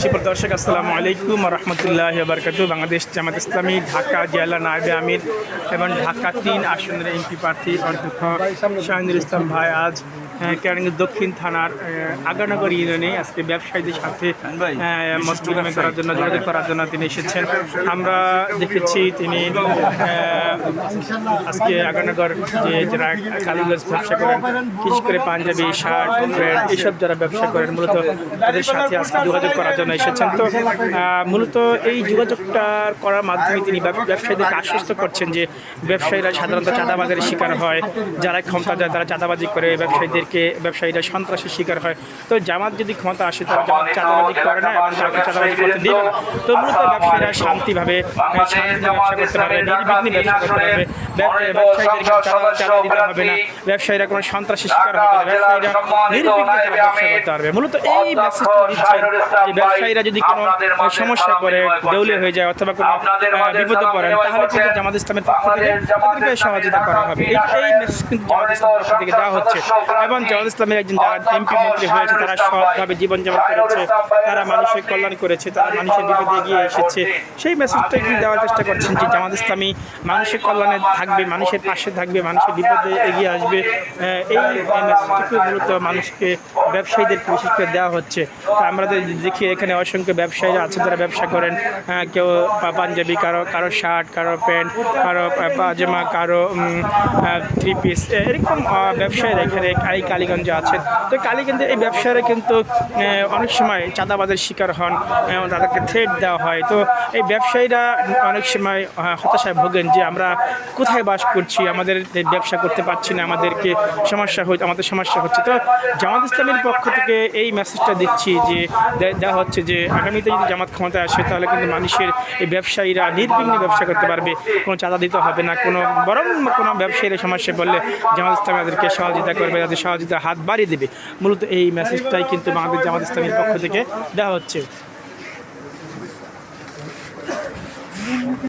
শিবর দর্শক, আসসালামু আলাইকুম রহমতুল্লাহ বরকাত বাংলাদেশ জামাত ইসলামী, ঢাকা জেলা নায়বে আমির এবং ঢাকা তিন আসনের এমপি প্রার্থী অধ্যক্ষ শাহিনুল ইসলাম ভাই আজ কেরানীগঞ্জ দক্ষিণ থানার আগানগর ইউনিয়নে আজকে ব্যবসায়ীদের সাথে মত বিনিময় করার জন্য যোগাযোগ করার জন্য তিনি এসেছেন। আমরা দেখেছি তিনি আজকে আগানগর যে যারা কালীগঞ্জ ব্যবসা করেন বিশেষ করে পাঞ্জাবি শার্ট প্যান্ট এইসব যারা ব্যবসা করেন মূলত তাদের সাথে আজকে যোগাযোগ করার জন্য এসেছেন। তো আহ, মূলত এই যোগাযোগটা করার মাধ্যমে তিনি ব্যবসায়ীদেরকে আশ্বস্ত করছেন যে ব্যবসায়ীরা সাধারণত চাঁদাবাজের শিকার হয়। যারা ক্ষমতা যায় তারা চাঁদাবাজি করে ব্যবসায়ীদেরকে ব্যবসায়ীরা সন্ত্রাসের শিকার হয়। তো জামাত যদি ক্ষমতা আসে তারা জামাত চাঁদাবাজি করে না এবং তাকে চাঁদাবাজি করতে দেবে না। তো মূলত ব্যবসায়ীরা শান্তিভাবে ব্যবসা করতে পারবে, নির্বিঘ্নে ব্যবসা করতে পারবে। ব্যবসায়ীদেরকে চাঁদা চাঁদা দিতে হবে না। ব্যবসায়ীরা কোনো সন্ত্রাসের শিকার হবে না। ব্যবসায়ীরা নির্বিঘ্নে তারা ব্যবসা করতে পারবে। মূলত এই মেসেজটা দিচ্ছেন যে ব্যবসায়ীরা যদি কোনো সমস্যা করে দেউলে হয়ে যায় অথবা কোনো বিপদে পড়েন, তাহলে কিন্তু জামাত ইসলামের পক্ষ থেকে তাদেরকে সহযোগিতা করা হবে। এই মেসেজ কিন্তু জামাত ইসলামের পক্ষ থেকে দেওয়া হচ্ছে। এবং জামাত ইসলামের একজন যারা এমপি মন্ত্রী হয়েছে তারা সৎভাবে জীবনযাপন করেছে তারা মানুষের কল্যাণ করেছে তারা মানুষের বিপদে এগিয়ে এসেছে। সেই মেসেজটা কিন্তু দেওয়ার চেষ্টা করছেন যে জামাত ইসলামী মানুষের কল্যাণে থাকবে মানুষের পাশে থাকবে মানুষের বিপদে এগিয়ে আসবে। এই মেসেজটুকু মূলত মানুষকে ব্যবসায়ীদের বিশেষ করে দেওয়া হচ্ছে। তা আমরা তো দেখি এখানে অসংখ্য ব্যবসায়ীরা আছে যারা ব্যবসা করেন। কেউ পাঞ্জাবি কারও কারও শার্ট কারও প্যান্ট কারও পাজামা কারও থ্রি পিস এরকম ব্যবসায়ীরা এখানে কালীগঞ্জে আছেন। তো কালীগঞ্জে এই ব্যবসায়ীরা কিন্তু অনেক সময় চাঁদাবাজের শিকার হন তাদেরকে থ্রেট দেওয়া হয়। তো এই ব্যবসায়ীরা অনেক সময় হতাশায় ভোগেন যে আমরা কোথায় বাস করছি, আমাদের ব্যবসা করতে পারছি না, আমাদেরকে সমস্যা হচ্ছে আমাদের সমস্যা হচ্ছে। তো জামাত ইসলামের পক্ষ থেকে এই মেসেজটা দিচ্ছি যে দেওয়া হচ্ছে যে, আগামীতে যদি জামাত ক্ষমতায় আসে, তাহলে কিন্তু মানুষের এই ব্যবসায়ীরা নির্বিঘ্নে ব্যবসা করতে পারবে। কোনো চাঁদা দিতে হবে না, কোনো বরং কোনো ব্যবসায়ীরা সমস্যা বললে জামাত ইসলাম তাদেরকে সহযোগিতা করবে, তাদের সহযোগিতা হাত বাড়িয়ে দেবে। মূলত এই মেসেজটাই কিন্তু বাংলাদেশ জামাত ইসলামের পক্ষ থেকে দেওয়া হচ্ছে।